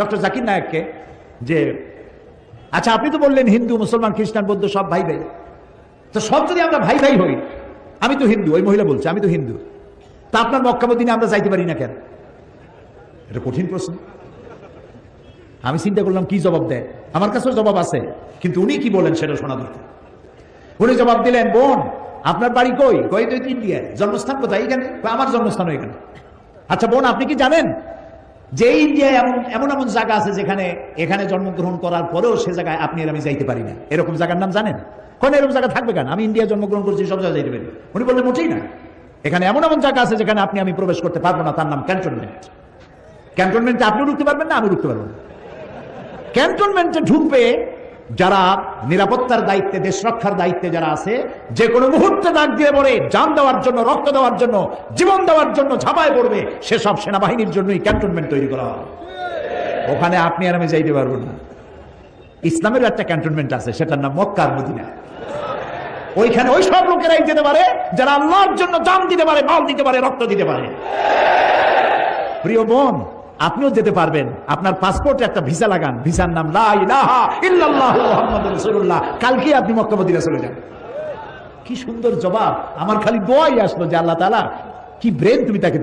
Doctor Zakir নায়ককে যে আচ্ছা আপনি তো বললেন হিন্দু, মুসলমান, খ্রিস্টান, বৌদ্ধ সব ভাই ভাই। তো সব যদি আমরা ভাই ভাই হই, আমি তো হিন্দু, ওই মহিলা বলছে, আমি তো হিন্দু। তা আপনার মক্কামদিনে আমরা যাইতে পারি না কেন? এটা কঠিন প্রশ্ন। আমি চিন্তা করলাম, কি জবাব দেয়? আমার কাছেও জবাব আছে, কিন্তু উনি কি বলেন সেটা শোনা দরকার। উনি জবাব দিলেন, বোন, আপনার বাড়ি কই? কই তো ইন্ডিয়ায় জন্মস্থান কোথায় এখানে? আমার জন্মস্থান এখানে। আচ্ছা বোন, আপনি কি জানেন? যে ইন্ডিয়ায় এমন এমন এমন জায়গা আছে যেখানে, এখানে জন্মগ্রহণ করার পরেও সে জায়গায় আপনি আর আমি যাইতে পারি না। এরকম জায়গার নাম জানেন? কোন এরকম জায়গা থাকবে কেন? আমি ইন্ডিয়া জন্মগ্রহণ করছি, সব জায়গায় যাইতে পারি। উনি বললেন, মোটেই না। এখানে এমন এমন জায়গা আছে যেখানে আপনি আমি প্রবেশ করতে পারব না, তার নাম ক্যান্টনমেন্ট ক্যান্টনমেন্টে আপনিও ঢুকতে পারবেন না আমি ঢুকতে পারব না। ক্যান্টনমেন্টে ঢুকবে যারা নিরাপত্তার দায়িত্বে, দেশ রক্ষার দায়িত্বে যারা আছে, যে কোনো মুহূর্তে ডাক দিয়ে পড়ে যান দেওয়ার জন্য, রক্ত দেওয়ার জন্য, জীবন দেওয়ার জন্য ঝাঁপায় পড়বে, সেসব সেনাবাহিনীর জন্যই ক্যান্টনমেন্ট তৈরি করা হয়। ওখানে আপনি আর আমি যাইতে পারব না। ইসলামের একটা ক্যান্টনমেন্ট আছে, সেটার নাম মক্কার মদিনা। ওইখানে ওই সব লোকেরাই যেতে পারে, যারা আল্লাহর জন্য জান দিতে পারে, মাল দিতে পারে, রক্ত দিতে পারে। প্রিয় বোন আপনিও যেতে পারবেন। আপনার পাসপোর্টে একটা ভিসা লাগান। ভিসার নাম কালকে আপনি মক্কাবদিনে চলে যান। কি সুন্দর জবাব। আমার খালি বয় আসলো যে আল্লাহ তালা কি ব্রেন তুমি তাকে।